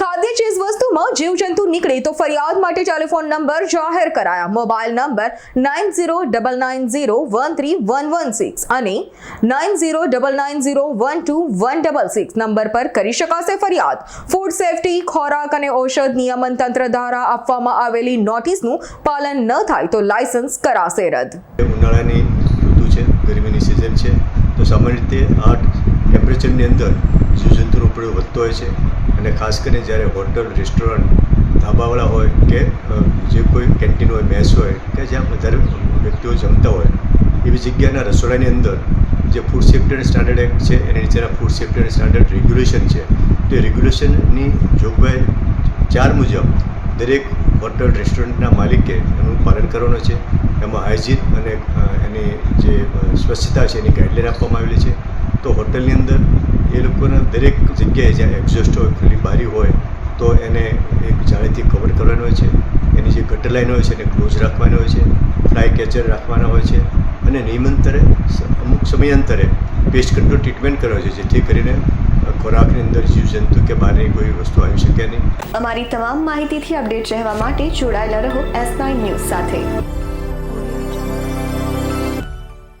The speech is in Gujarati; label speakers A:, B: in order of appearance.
A: ખાદ્ય ચીજ વસ્તુમાં જીવજંતુ નીકળે તો ફરિયાદ માટે ટેલિફોન નંબર જાહેર કરાયા. Mobile number nine zero double nine zero one three one one six અને nine zero double nine zero one two one double six number પર કરી શકાશે ફરિયાદ. ફૂડ સેફટી, ખોરાક અને ઔષધ નિયમન તંત્ર દ્વારા આપવામાં આવેલી નોટિસનું પાલન ન થાય તો લાયસન્સ કરાશે રદ.
B: ઉનાળાની ઋતુ છે, ગરમીની સિઝન છે, તો સામાન્ય રીતે આ ટેમ્પરેચરની અંદર જીવજંતુનો ઉપયોગ વધતો હોય છે. અને ખાસ કરીને જ્યારે હોટલ રેસ્ટોરન્ટ ધાબાવાળા હોય કે જે કોઈ કેન્ટીન હોય મેસ હોય, કે જ્યાં વધારે વ્યક્તિઓ જમતા હોય, એવી જગ્યાના રસોડાની અંદર જે ફૂડ સેફ્ટી અને સ્ટાન્ડર્ડ એક્ટ છે, એની નીચેના ફૂડ સેફ્ટી અને સ્ટાન્ડર્ડ રેગ્યુલેશન છે, તો રેગ્યુલેશનની જોગવાઈ ચાર મુજબ દરેક હોટલ રેસ્ટોરન્ટના માલિકે એનું પાલન કરવાનું છે. એમાં હાઇજીન અને એની જે સ્વચ્છતા છે, એની ગાઈડલાઈન આપવામાં આવેલી છે. તો હોટલની અંદર એ લોકોના દરેક જગ્યાએ જ્યાં એક્ઝોસ્ટ હોય, ખુલ્લી બારી હોય, તો એને એક જાળીથી કવર કરવાનું હોય છે. એની જે ગટર લાઈન હોય છે, એને ક્લોઝ રાખવાની હોય છે. ફ્લાય કેચર રાખવાના હોય છે. અને નિયમંતરે અમુક સમયાંતરે પેસ્ટ કંટ્રોલ ટ્રીટમેન્ટ કરવા છે, જેથી કરીને ખોરાકની અંદર જીવજંતુ કે બહારની કોઈ વસ્તુ આવી શકે નહીં.
C: અમારી તમામ માહિતીથી અપડેટ રહેવા માટે જોડાયેલા રહો એસ નાઇન ન્યૂઝ સાથે.